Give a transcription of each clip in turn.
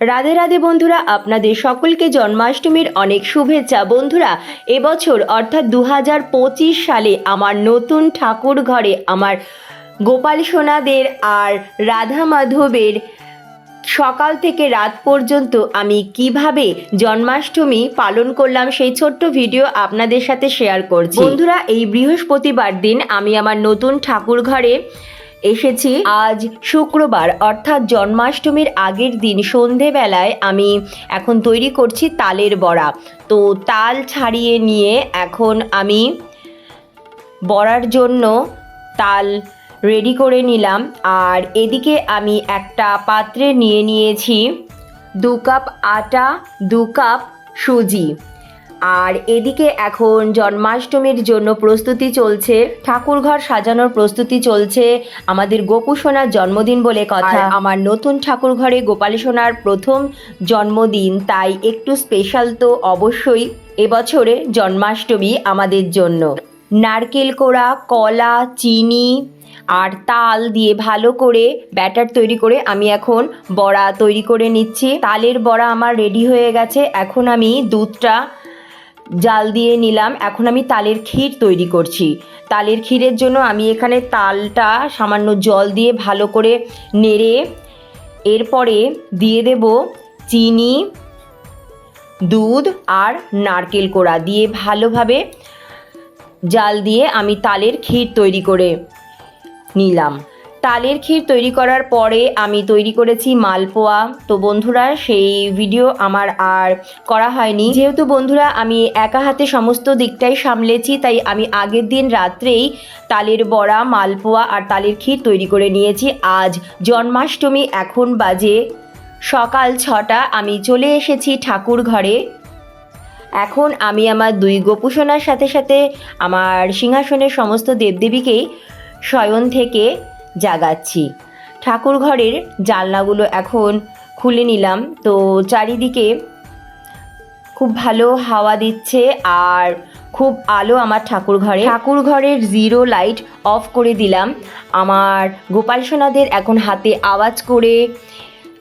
রাধে রাধে বন্ধুরা আপনাদের সকলকে জন্মাষ্টমীর অনেক শুভেচ্ছা। বন্ধুরা এবছর অর্থাৎ দু হাজার পঁচিশ সালে আমার নতুন ঠাকুর ঘরে আমার গোপাল সোনাদের আর রাধা মাধবের সকাল থেকে রাত পর্যন্ত আমি কীভাবে জন্মাষ্টমী পালন করলাম সেই ছোট্ট ভিডিও আপনাদের সাথে শেয়ার করছি। বন্ধুরা এই বৃহস্পতিবার দিন আমি আমার নতুন ঠাকুর ঘরে এসেছি। আজ শুক্রবার, অর্থাৎ জন্মাষ্টমীর আগের দিন সন্ধেবেলায় আমি এখন তৈরি করছি তালের বড়া। তো তাল ছাড়িয়ে নিয়ে এখন আমি বড়ার জন্য তাল রেডি করে নিলাম। আর এদিকে আমি একটা পাত্রে নিয়ে নিয়েছি দু কাপ আটা, দু কাপ সুজি। আর এদিকে এখন জন্মাষ্টমীর জন্য প্রস্তুতি চলছে। ঠাকুরঘর সাজানোর প্রস্তুতি চলছে। আমাদের গোপু সোনার জন্মদিন বলে কথা। আমার নতুন ঠাকুর ঘরে গোপাল সোনার প্রথম জন্মদিন তাই একটু স্পেশাল তো অবশ্যই এবছরে জন্মাষ্টমী আমাদের জন্য। নারকেল কোড়া কলা চিনি আর তাল দিয়ে ভালো করে ব্যাটার তৈরি করে আমি এখন বড়া তৈরি করে নিচ্ছি। তালের বড়া আমার রেডি হয়ে গেছে। এখন আমি দুধটা জাল দিয়ে নিলাম। এখন আমি তালের ক্ষীর তৈরি করছি। তালের ক্ষীরের জন্য আমি এখানে তালটা সামান্য জল দিয়ে ভালো করে নেড়ে, এরপরে দিয়ে দেব চিনি, দুধ আর নারকেল কোড়া দিয়ে ভালোভাবে জাল দিয়ে আমি তালের ক্ষীর তৈরি করে নিলাম। তালের ক্ষীর তৈরি করার পরে আমি তৈরি করেছি মালপোয়া। তো বন্ধুরা, সেই ভিডিও আমার আর করা হয়নি। যেহেতু বন্ধুরা, আমি একা হাতে সমস্ত দিকটাই সামলেছি, তাই আমি আগের দিন রাত্রেই তালের বড়া, মালপোয়া আর তালের ক্ষীর তৈরি করে নিয়েছি। আজ জন্মাষ্টমী, এখন বাজে সকাল ছটা। আমি চলে এসেছি ঠাকুর ঘরে। এখন আমি আমার দুই গোপুসোনার সাথে সাথে আমার সিংহাসনের সমস্ত দেবদেবীকেই শয়ন থেকে জাগাচ্ছি। ঠাকুর ঘরের জানলাগুলো এখন খুলে নিলাম। তো চারিদিকে খুব ভালো হাওয়া দিচ্ছে আর খুব আলো আমার ঠাকুর ঘরে ঠাকুর ঘরের জিরো লাইট অফ করে দিলাম। আমার গোপাল সোনাদের এখন হাতে আওয়াজ করে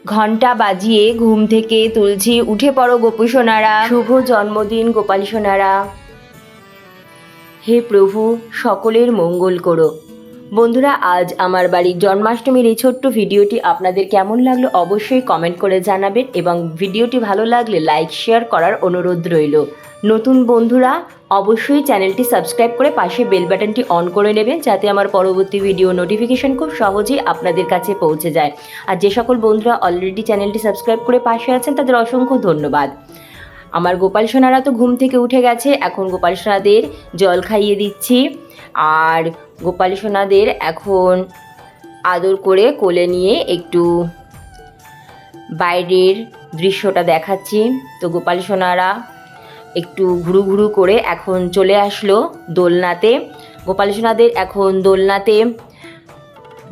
ঘণ্টা বাজিয়ে ঘুম থেকে তুলছি। উঠে পড়ো গোপু সোনারা। শুভ জন্মদিন গোপাল সোনারা। হে প্রভু, সকলের মঙ্গল করো। বন্ধুরা, আজ আমার বাড়ির জন্মাষ্টমীর এই ছোট্ট ভিডিওটি আপনাদের কেমন লাগল অবশ্যই কমেন্ট করে জানাবেন এবং ভিডিওটি ভালো লাগলে লাইক শেয়ার করার অনুরোধ রইল। নতুন বন্ধুরা, অবশ্যই চ্যানেলটি সাবস্ক্রাইব করে পাশে বেল বাটনটি অন করে নেবেন যাতে আমার পরবর্তী ভিডিও নোটিফিকেশন খুব সহজেই আপনাদের কাছে পৌঁছে যায়। আর যে সকল বন্ধুরা অলরেডি চ্যানেলটি সাবস্ক্রাইব করে পাশে আছেন, তাদের অসংখ্য ধন্যবাদ। আমার গোপাল সোনারা তো ঘুম থেকে উঠে গেছে, এখন গোপাল সোনাদের জল খাইয়ে দিচ্ছি। আর গোপালী সোনাদের এখন আদর করে কোলে নিয়ে একটু বাইরের দৃশ্যটা দেখাচ্ছি। তো গোপাল সোনারা একটু ঘুরু ঘুরু করে এখন চলে আসলো দোলনাতে। গোপাল সোনাদের এখন দোলনাতে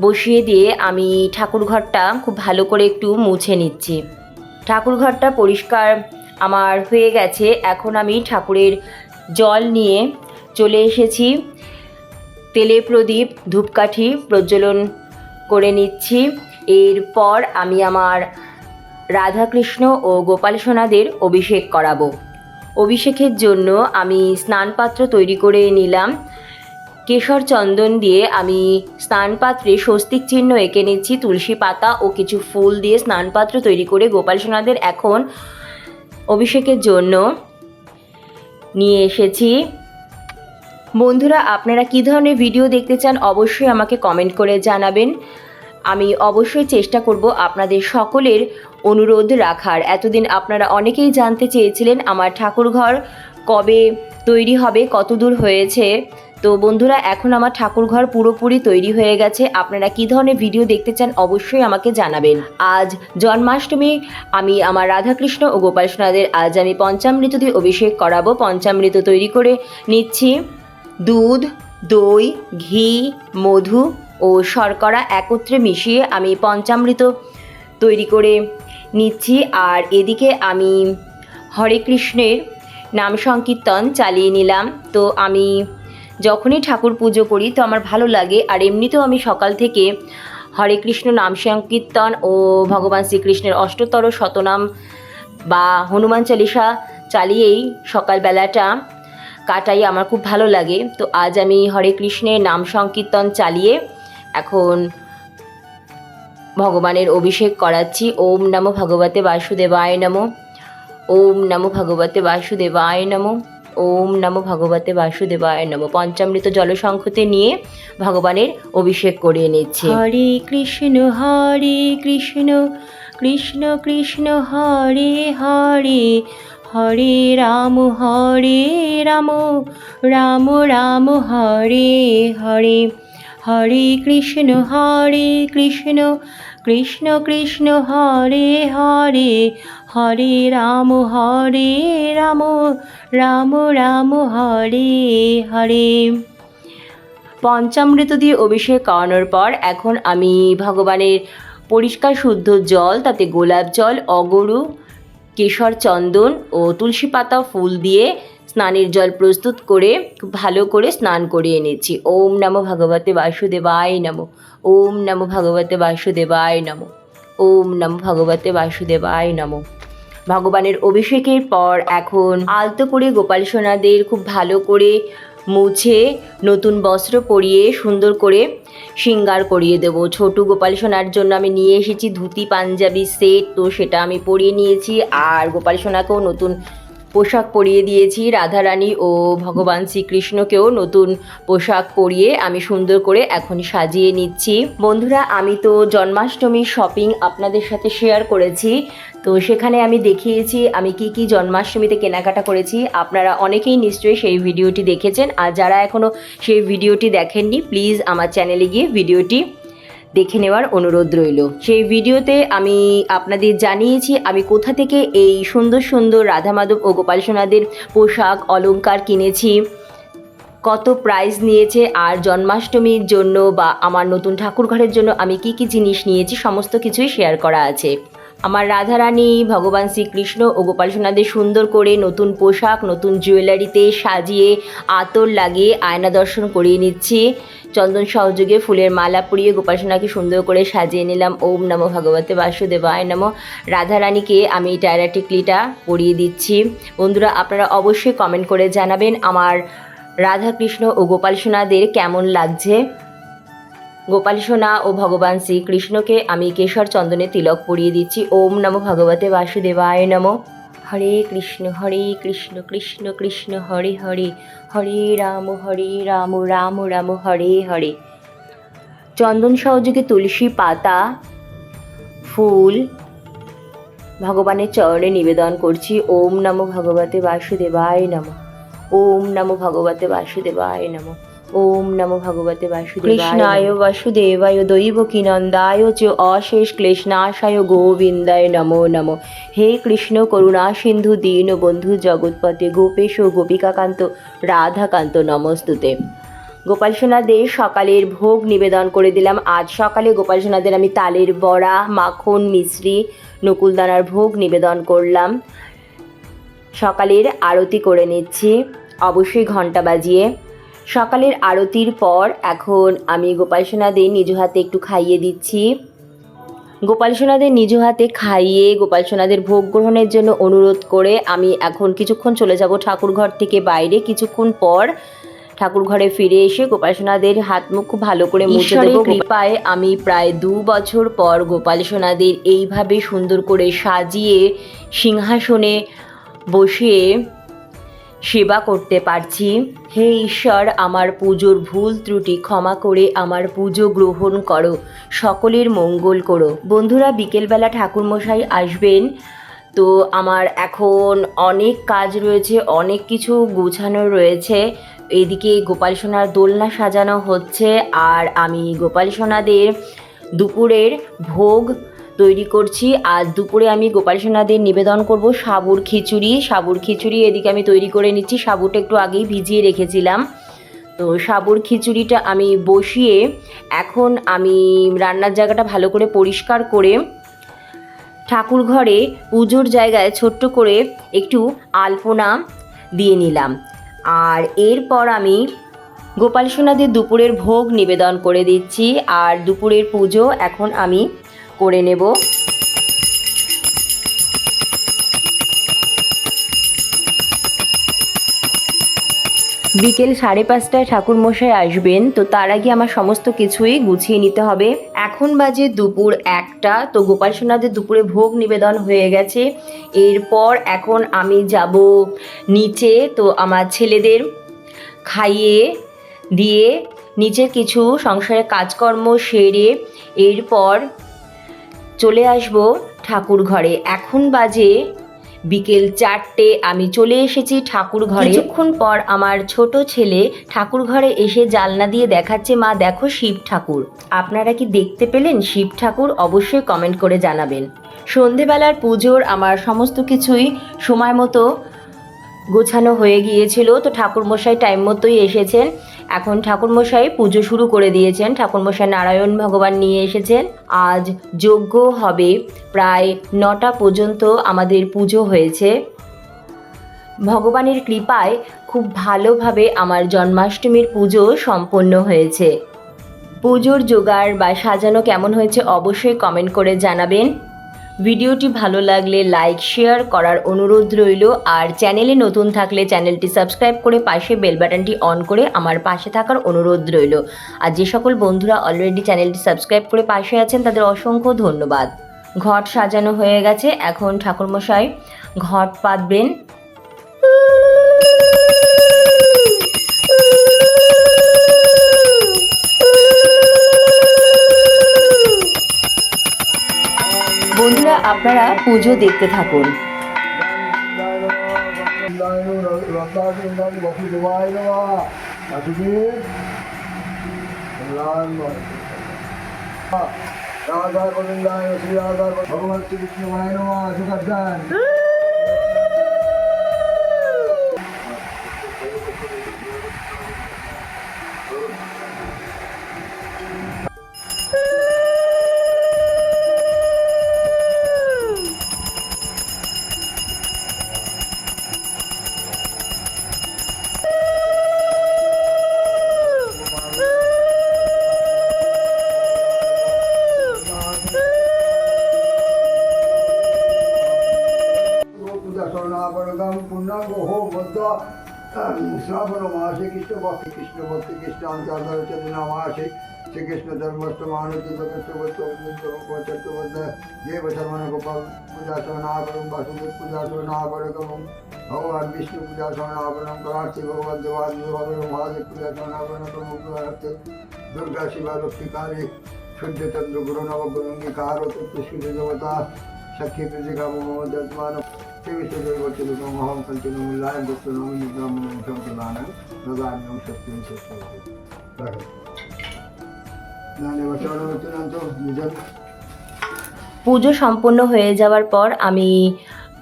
বসিয়ে দিয়ে আমি ঠাকুর ঘরটা খুব ভালো করে একটু মুছে নিচ্ছি। ঠাকুর ঘরটা পরিষ্কার আমার হয়ে গেছে। এখন আমি ঠাকুরের জল নিয়ে চলে এসেছি। তেলে প্রদীপ, ধূপকাঠি প্রজ্বলন করে নিচ্ছি। এরপর আমি আমার রাধাকৃষ্ণ ও গোপাল সোনাদের অভিষেক করাবো। অভিষেকের জন্য আমি স্নানপাত্র তৈরি করে নিলাম। কেশর চন্দন দিয়ে আমি স্নানপাত্রে স্বস্তিক চিহ্ন এঁকে নিচ্ছি, তুলসী পাতা ও কিছু ফুল দিয়ে স্নানপাত্র তৈরি করে গোপাল সোনাদের এখন অভিষেকের জন্য নিয়ে এসেছি। বন্ধুরা, আপনারা কী ধরনের ভিডিও দেখতে চান অবশ্যই আমাকে কমেন্ট করে জানাবেন। আমি অবশ্যই চেষ্টা করব আপনাদের সকলের অনুরোধ রাখার। এতদিন আপনারা অনেকেই জানতে চেয়েছিলেন আমার ঠাকুরঘর কবে তৈরি হবে, কত দূর হয়েছে। তো বন্ধুরা, এখন আমার ঠাকুরঘর পুরোপুরি তৈরি হয়ে গেছে। আপনারা কী ধরনের ভিডিও দেখতে চান অবশ্যই আমাকে জানাবেন। আজ জন্মাষ্টমী, আমি আমার রাধাকৃষ্ণ ও গোপাল সোনাদের, আজ আমি পঞ্চামৃত দিয়ে অভিষেক করাবো। পঞ্চামৃত তৈরি করে নিচ্ছি। দুধ, দই, ঘি, মধু ও শর্করা একত্রে মিশিয়ে আমি পঞ্চামৃত তৈরি করে নিচ্ছি। আর এদিকে আমি হরে কৃষ্ণের নাম সংকীর্তন চালিয়ে নিলাম। তো আমি যখনই ঠাকুর পুজো করি তো আমার ভালো লাগে। আর এমনিতেও আমি সকাল থেকে হরে কৃষ্ণ নাম সংকীর্তন ও ভগবান শ্রীকৃষ্ণের অষ্টতর শতনাম বা হনুমান চালিসা চালিয়েই সকালবেলাটা কাটাই আমার খুব ভালো লাগে। তো আজ আমি হরে কৃষ্ণের নাম সংকীর্তন চালিয়ে এখন ভগবানের অভিষেক করাচ্ছি। ওম নমো ভগবতে বাসুদেবায় নমো। ওম নমো ভগবতে বাসুদেবায় নমো। ওম নমো ভগবতে বাসুদেবায় নমো। পঞ্চামৃত জলসংখ্যতে নিয়ে ভগবানের অভিষেক করিয়ে নিচ্ছে হরে কৃষ্ণ হরে কৃষ্ণ কৃষ্ণ কৃষ্ণ, হরে হরে। হরে রাম হরে রাম রাম রাম, হরে হরে। হরে কৃষ্ণ হরে কৃষ্ণ কৃষ্ণ কৃষ্ণ, হরে হরে। হরে রাম হরে রাম রাম রাম, হরে হরে। পঞ্চামৃত দিয়ে অভিষেক করানোর পর এখন আমি ভগবানের পরিষ্কার, শুদ্ধ জল, তাতে গোলাপ জল, অগরু কেশর চন্দন ও তুলসী পাতা ফুল দিয়ে স্নানের জল প্রস্তুত করে খুব ভালো করে স্নান করিয়ে নিচ্ছি ওম নমো ভগবতে বাসুদেবায় নমো। ওম নমো ভগবতে বাসুদেবায় নমো। ওম নমো ভগবতে বাসুদেবায় নমো। ভগবানের অভিষেকের পর এখন আলতো করে গোপাল সোনাদের খুব ভালো করে মুছে নতুন বস্ত্র পরিয়ে সুন্দর করে শৃঙ্গার করিয়ে দেব। ছোটু গোপাল সোনার জন্য আমি নিয়ে এসেছি ধুতি, পাঞ্জাবি, সেট, তো সেটা আমি পরিয়ে নিয়েছি। আর গোপাল সোনাকেও নতুন পোশাক পরিয়ে দিয়েছি রাধারানী ও ভগবান শ্রীকৃষ্ণকেও নতুন পোশাক পরিয়ে আমি সুন্দর করে এখন সাজিয়ে নিচ্ছি। বন্ধুরা, আমি তো জন্মাষ্টমীর শপিং আপনাদের সাথে শেয়ার করেছি। তো সেখানে আমি দেখিয়েছি আমি কি কি জন্মাষ্টমীতে কেনাকাটা করেছি। আপনারা অনেকেই নিশ্চয়ই সেই ভিডিওটি দেখেছেন। আর যারা এখনও সেই ভিডিওটি দেখেননি প্লিজ আমার চ্যানেলে গিয়ে ভিডিওটি দেখে নেওয়ার অনুরোধ রইল। সেই ভিডিওতে আমি আপনাদের জানিয়েছি, আমি কোথা থেকে এই সুন্দর সুন্দর রাধা মাধব ও গোপাল সোনাদের পোশাক অলঙ্কার কিনেছি, কত প্রাইজ নিয়েছে, আর জন্মাষ্টমীর জন্য বা আমার নতুন ঠাকুর ঘরের জন্য আমি কি কি জিনিস নিয়েছি, সমস্ত কিছুই শেয়ার করা আছে। আমার রাধারানী, ভগবান শ্রীকৃষ্ণ ও গোপাল সোনাদের সুন্দর করে নতুন পোশাক, নতুন জুয়েলারিতে সাজিয়ে আতর লাগিয়ে আয়না দর্শন করিয়ে নিচ্ছি। চন্দন সহযোগে ফুলের মালা পরিয়ে গোপাল সোনাকে সুন্দর করে সাজিয়ে নিলাম। ওম নমো ভগবতে বাসুদেবায় নমো। রাধারানীকে আমি টায়রা টিকলিটা পরিয়ে দিচ্ছি। বন্ধুরা, আপনারা অবশ্যই কমেন্ট করে জানাবেন আমার রাধাকৃষ্ণ ও গোপাল সোনাদের কেমন লাগছে। গোপাল সোনা ও ভগবান শ্রীকৃষ্ণকে আমি কেশর চন্দনে তিলক পরিয়ে দিচ্ছি। ওম নমো ভগবতে বাসুদেবায় নমো। হরে কৃষ্ণ হরে কৃষ্ণ কৃষ্ণ কৃষ্ণ, হরে হরে। হরে রাম হরে রাম রাম রাম, হরে হরে। চন্দন সহযোগে তুলসী পাতা, ফুল ভগবানের চরণে নিবেদন করছি। ওম নমো ভগবতে বাসুদেবায় নমঃ। ওম নমো ভগবতে বাসুদেবায় নমঃ। ওম নমো ভগবতে বাসুদেবায় কৃষ্ণায় বাসুদেবায় দৈব কিনন্দায় চ অশেষ ক্লেশনাশায় গোবিন্দায় নমো নমো। হে কৃষ্ণ করুণা সিন্ধু দীন বন্ধু জগৎপতে গোপেশ ও গোপিকাকান্ত রাধাকান্ত নমস্তুতে। গোপাল সোনাদের সকালের ভোগ নিবেদন করে দিলাম। আজ সকালে গোপাল সোনাদের আমি তালের বড়া, মাখন মিশ্রি নকুলদানার ভোগ নিবেদন করলাম। সকালের আরতি করে নিচ্ছি। অবশ্যই ঘণ্টা বাজিয়ে সকালের আরতির পর এখন আমি গোপাল সোনাদের নিজ হাতে একটু খাইয়ে দিচ্ছি। গোপাল সোনাদের নিজ হাতে খাইয়ে গোপাল সোনাদের ভোগ গ্রহণের জন্য অনুরোধ করে আমি এখন কিছুক্ষণ চলে যাব ঠাকুর ঘর থেকে বাইরে। কিছুক্ষণ পর ঠাকুর ঘরে ফিরে এসে গোপাল সোনাদের হাত মুখ খুব ভালো করে মুছে দেবো। কৃপায় আমি প্রায় দু বছর পর গোপাল সোনাদের এইভাবে সুন্দর করে সাজিয়ে সিংহাসনে বসিয়ে সেবা করতে পারছি। হে ঈশ্বর, আমার পুজোর ভুল ত্রুটি ক্ষমা করে আমার পুজো গ্রহণ করো, সকলের মঙ্গল করো। বন্ধুরা, বিকেলবেলা ঠাকুরমশাই আসবেন, তো আমার এখন অনেক কাজ রয়েছে, অনেক কিছু গোছানো রয়েছে। এদিকে গোপাল সোনার দোলনা সাজানো হচ্ছে, আর আমি গোপাল সোনাদের দুপুরের ভোগ তৈরি করছি। আর দুপুরে আমি গোপাল সোনাদের নিবেদন করব সাবুর খিচুড়ি। সাবুর খিচুড়ি এদিকে আমি তৈরি করে নিচ্ছি। সাবুটা একটু আগেই ভিজিয়ে রেখেছিলাম। তো সাবুর খিচুড়িটা আমি বসিয়ে এখন আমি রান্নার জায়গাটা ভালো করে পরিষ্কার করে ঠাকুর ঘরে পুজোর জায়গায় ছোট্ট করে একটু আলপনা দিয়ে নিলাম। আর এরপর আমি গোপাল সোনাদের দুপুরের ভোগ নিবেদন করে দিচ্ছি। আর দুপুরের পুজো এখন আমি করে নেব। বিকেল সাড়ে পাঁচটায় ঠাকুরমশাই আসবেন, তো তার আগে আমার সমস্ত কিছুই গুছিয়ে নিতে হবে। এখন বাজে দুপুর একটা, তো গোপাল সোনাদের দুপুরে ভোগ নিবেদন হয়ে গেছে। এরপর এখন আমি যাব নিচে, তো আমার ছেলেদের খাইয়ে দিয়ে নিচের কিছু সংসারের কাজকর্ম সেরে এরপর চলে আসব ঠাকুর ঘরে এখন বাজে বিকেল চারটে, আমি চলে এসেছি ঠাকুর ঘরে কিছুক্ষণ পর আমার ছোট ছেলে ঠাকুর ঘরে এসে জালনা দিয়ে দেখাচ্ছে, মা, দেখো শিব ঠাকুর। আপনারা কি দেখতে পেলেন শিব ঠাকুর? অবশ্যই কমেন্ট করে জানাবেন। সন্ধেবেলার পুজোর আমার সমস্ত কিছুই সময় মতো গোছানো হয়ে গিয়েছিল। তো ঠাকুরমশাই টাইম মতোই এসেছেন। এখন ঠাকুরমশাই পুজো শুরু করে দিয়েছেন। ঠাকুরমশাই নারায়ণ ভগবান নিয়ে এসেছেন। আজ যজ্ঞ হবে। প্রায় নটা পর্যন্ত আমাদের পুজো হয়েছে। ভগবানের কৃপায় খুব ভালোভাবে আমার জন্মাষ্টমীর পুজো সম্পন্ন হয়েছে। পুজোর জোগাড় বা সাজানো কেমন হয়েছে অবশ্যই কমেন্ট করে জানাবেন। ভিডিওটি ভালো লাগলে লাইক শেয়ার করার অনুরোধ রইল। আর চ্যানেলে নতুন থাকলে চ্যানেলটি সাবস্ক্রাইব করে পাশে বেল বাটনটি অন করে আমার পাশে থাকার অনুরোধ রইল। আর যে সকল বন্ধুরা অলরেডি চ্যানেলটি সাবস্ক্রাইব করে পাশে আছেন, তাদের অসংখ্য ধন্যবাদ। ঘট সাজানো হয়ে গেছে। এখন ঠাকুরমশাই ঘট পাতবেন বন্ধুরা আপনারা পুজো দেখতে থাকুন। ভগবান শ্রীকৃষ্ণ नंग हो मद्दा। श्रावणमासे कृष्णभक्ति कृष्णभक्ति कृष्णान्तादर चन्द्रमासे श्रीकृष्ण धर्मस्तमानुतवचत्वद देव शमन गोपाल, पूजा श्रवणाभरणं वासुदेव, पूजा श्रवणाभरणं भगवान, विष्णु, पूजा श्रवणाभरणं कराक्षी भगवान, देवाद महादेव, पूजा श्रवणाभरणं दुर्गा, शिवा लक्ष्मीकाली शुद्ध, चंद्र, गुरु, नव गुरुंगी कारो तत्व देवता, सखी प्रजिका मोहम्मद সূর্য দেবতা সখী প্রতিকা মোহাম্মদ श्रीविष्णुदेवचलुकमहं कञ्चनमूल्याय दत्तनमिनिग्रामं शब्ददानं ददान्यं सत्यं सत्यं नाने वचनवचनं तो निजं পুজো সম্পন্ন হয়ে যাওয়ার পর আমি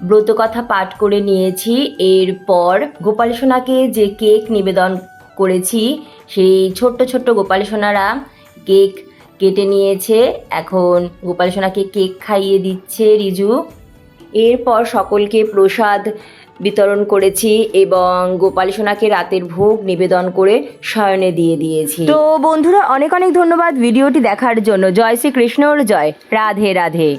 ব্রতকথা পাঠ করে নিয়েছি এরপর গোপাল সোনাকে যে কেক নিবেদন করেছি সেই ছোট্ট ছোট্ট গোপাল সোনারা কেক কেটে নিয়েছে এখন গোপাল সোনাকে কেক খাইয়ে দিচ্ছে রিজু এরপর সকলকে প্রসাদ বিতরণ করেছি এবং গোপালী সোনাকে রাতের ভোগ নিবেদন করে শয়নে দিয়ে দিয়েছি। তো বন্ধুরা, অনেক অনেক ধন্যবাদ ভিডিওটি দেখার জন্য। জয় শ্রী কৃষ্ণর জয়। রাধে রাধে।